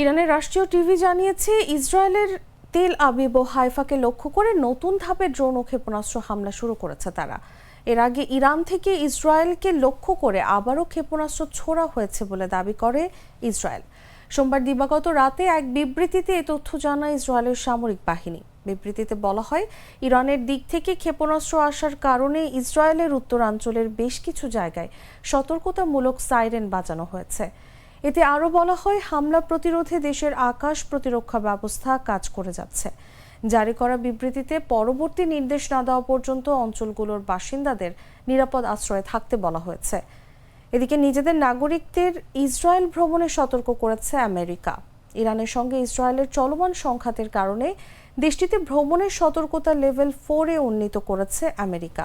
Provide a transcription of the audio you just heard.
ইরানের রাষ্ট্রীয় টিভি জানিয়েছে, ইসরায়েলের তেল আবিব ও হাইফাকে লক্ষ্য করে নতুন ধাপের ড্রোন ও ক্ষেপণাস্ত্র হামলা শুরু করেছে তারা। এর আগে ইরান থেকে ইসরায়েলকে লক্ষ্য করে আবারও ক্ষেপণাস্ত্র ছোড়া হয়েছে বলে দাবি করে ইসরায়েল। সোমবার দিবাগত রাতে এক বিবৃতিতে এ তথ্য জানায় ইসরায়েলের সামরিক বাহিনী। বিবৃতিতে বলা হয়, ইরানের দিক থেকে ক্ষেপণাস্ত্র আসার কারণে ইসরায়েলের উত্তরাঞ্চলের বেশ কিছু জায়গায় সতর্কতামূলক সাইরেন বাজানো হয়েছে। এতে আরও বলা হয়, হামলা প্রতিরোধে দেশের আকাশ প্রতিরক্ষা ব্যবস্থা কাজ করে যাচ্ছে। জারি করা বিবৃতিতে পরবর্তী নির্দেশ না দেওয়া পর্যন্ত অঞ্চলগুলোর বাসিন্দাদের নিরাপদ আশ্রয়ে থাকতে বলা হয়েছে। এদিকে নিজেদের নাগরিকদের ইসরায়েল ভ্রমণে সতর্ক করেছে আমেরিকা। ইরানের সঙ্গে ইসরায়েলের চলমান সংঘাতের কারণে দেশটিতে ভ্রমণের সতর্কতা লেভেল ফোরে উন্নীত করেছে আমেরিকা।